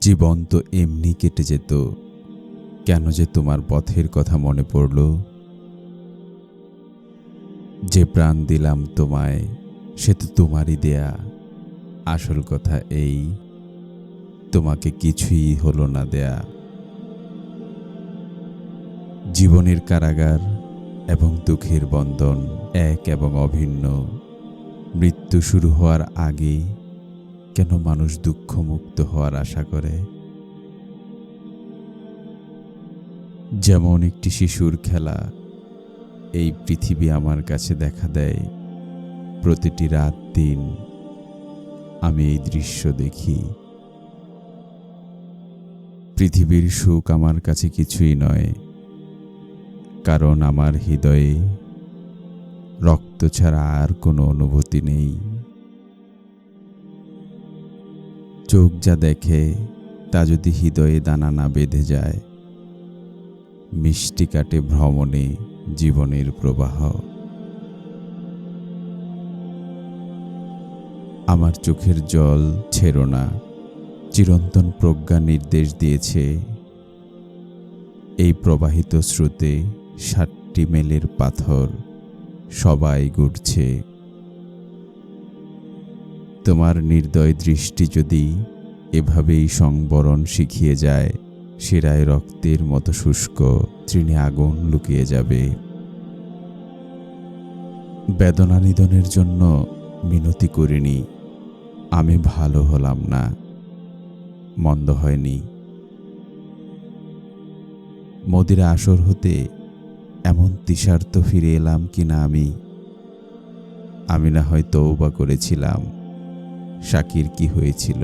জীবন তো এমনি কেটে যেত। কেন যে তোমার পথের কথা মনে পড়ল? যে প্রাণ দিলাম তোমায়, সে তো তোমারই দেয়া। আসল কথা এই, তোমাকে কিছুই হলো না দেয়া। জীবনের কারাগার এবং দুঃখের বন্ধন এক এবং অভিন্ন। মৃত্যু শুরু হওয়ার আগে কেন মানুষ দুঃখমুক্ত হওয়ার আশা করে? যেমন একটি শিশুর খেলা, এই পৃথিবী আমার কাছে দেখা দেয়, প্রতিটি রাত দিন আমি এই দৃশ্য দেখি। পৃথিবীর সুখ আমার কাছে কিছুই নয়, কারণ আমার হৃদয়ে রক্ত ছাড়া আর কোনো অনুভূতি নেই। চোখ যা দেখে, তা যদি হৃদয়ে দানা না বেঁধে যায়। মিষ্টি কাটে ভ্রমণে জীবনের প্রবাহ। আমার চোখের জল ছেড়ো না, চিরন্তন প্রজ্ঞা নির্দেশ দিয়েছে। এই প্রবাহিত স্রোতে ষাটটি মেলের পাথর সবাই ঘুরছে তোমার নির্দয় দৃষ্টি যদি এভাবেই সংবরণ শিখিয়ে যায়, শিরায় রক্তের মতো শুষ্ক তৃণে আগুন লুকিয়ে যাবে। বেদনা নিধনের জন্য মিনতি করিনি, আমি ভালো হলাম না, মন্দ হয়নি। মদিরা আসর হতে এমন তিসার্থ ফিরে এলাম কিনা আমি আমি না হয় তৌবা করেছিলাম। শাকির কি হয়েছিল?